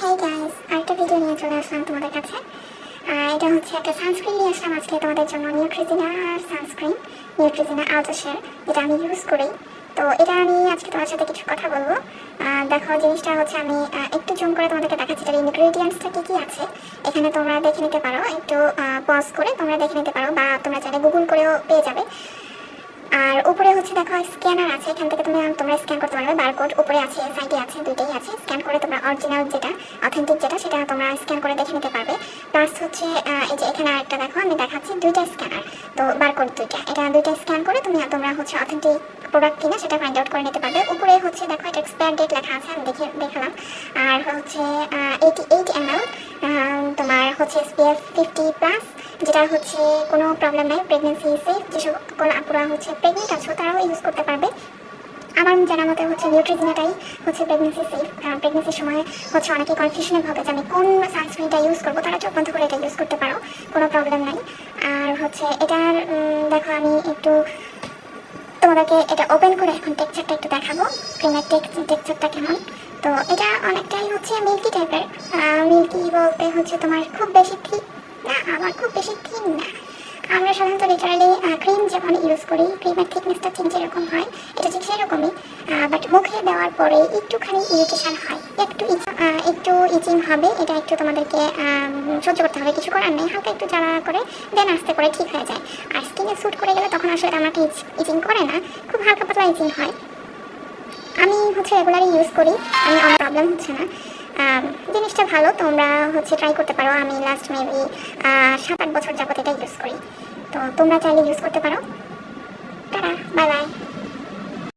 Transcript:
Hey guys আরেকটা video নিয়ে চলে আসলাম তোমাদের কাছে। এটা হচ্ছে একটা সানস্ক্রিন নিয়ে আসলাম আজকে তোমাদের জন্য নিউট্রিজিনা সানস্ক্রিন নিউট্রিজিনা আলট্রাশের যেটা আমি ইউজ করি। তো এটা আমি আজকে তোমার সাথে কিছু কথা বলব। দেখো, জিনিসটা হচ্ছে আমি একটু জুম করে তোমাদেরকে দেখাচ্ছি এটার ইনগ্রেডিয়েন্টসটা কী কী আছে। এখানে তোমরা দেখে নিতে পারো, একটু পজ করে তোমরা দেখে নিতে পারো, বা তোমরা চাইলে গুগল করেও পেয়ে যাবে। আর উপরে হচ্ছে দেখো স্ক্যানার আছে। এখান থেকে তুমি তোমরা স্ক্যান করতে পারবে। বারকোড উপরে আছে সাইডে আছে, দুইটাই আছে। স্ক্যান করে তোমরা অরিজিনাল যেটা অথেন্টিক যেটা, সেটা তোমরা স্ক্যান করে দেখে নিতে পারবে। প্লাস হচ্ছে এই যে এখানে আরেকটা দেখো, আমি দেখাচ্ছি দুইটা স্ক্যানার তো বারকোড দুইটা। এটা দুইটা স্ক্যান করে তুমি তোমরা হচ্ছে অথেন্টিক প্রোডাক্ট কিনা, সেটা ফাইন্ড আউট করে নিতে পারবে। উপরে হচ্ছে দেখো, এটা এক্সপায়ার ডেট লেখা আছে, আমি দেখে, দেখালাম। আর হচ্ছে এইটি এইট এম তোমার হচ্ছে এসপিএফ ফিফটি প্লাস যেটা হচ্ছে কোনো প্রবলেম নাই প্রেগনেন্সি সেফ যেসব সকল আপুরা হচ্ছে প্রেগনেন্ট আছো, তারাও ইউজ করতে পারবে। আমার জানা মতে হচ্ছে নিউট্রিজিনাটাই হচ্ছে প্রেগনেন্সি সেফ কারণ প্রেগনেন্সির সময় হচ্ছে অনেকে কনফিউশনে ভাবে যে আমি কোন সানস্ক্রিনটা ইউজ করব, তারা চোখ বন্ধ করে এটা ইউজ করতে পারো, কোনো প্রবলেম নাই। আর হচ্ছে এটার দেখো আমি একটু তোমাদেরকে এটা ওপেন করে এখন টেক্সচারটা একটু দেখাবো ক্রিমের টেক্সচারটা কেমন। তো এটা অনেকটাই হচ্ছে মিল্কি টাইপের মিল্কি বলতে হচ্ছে তোমার খুব বেশি থিক না খুব বেশি থিন না। আমরা সাধারণত লিটারালি ক্রিম যেমন ইউজ করি ক্রিমের থিকনেসটা ঠিক যেরকম হয়, এটা ঠিক সেরকমই বাট মুখে দেওয়ার পরে একটুখানি ইরিটেশন হয়। একটু একটু ইচিং হবে, এটা একটু তোমাদেরকে সহ্য করতে হবে। কিছু করার নেই, হালকা একটু জ্বালা করে দেন আস্তে করে ঠিক হয়ে যায়। আর স্কিনে স্যুট করে গেলে তখন আসলে আমাকে ইচিং করে না, খুব হালকা পাতলা ইচিং হয়। আমি হচ্ছে রেগুলারই ইউজ করি, আমি অনেক প্রবলেম হচ্ছে না। জিনিসটা ভালো, তোমরা হচ্ছে ট্রাই করতে পারো। আমি লাস্ট মেবি সাত আট বছর যাবত এটা ইউজ করি। তো তোমরা চাইলে ইউজ করতে পারো। Tata bye bye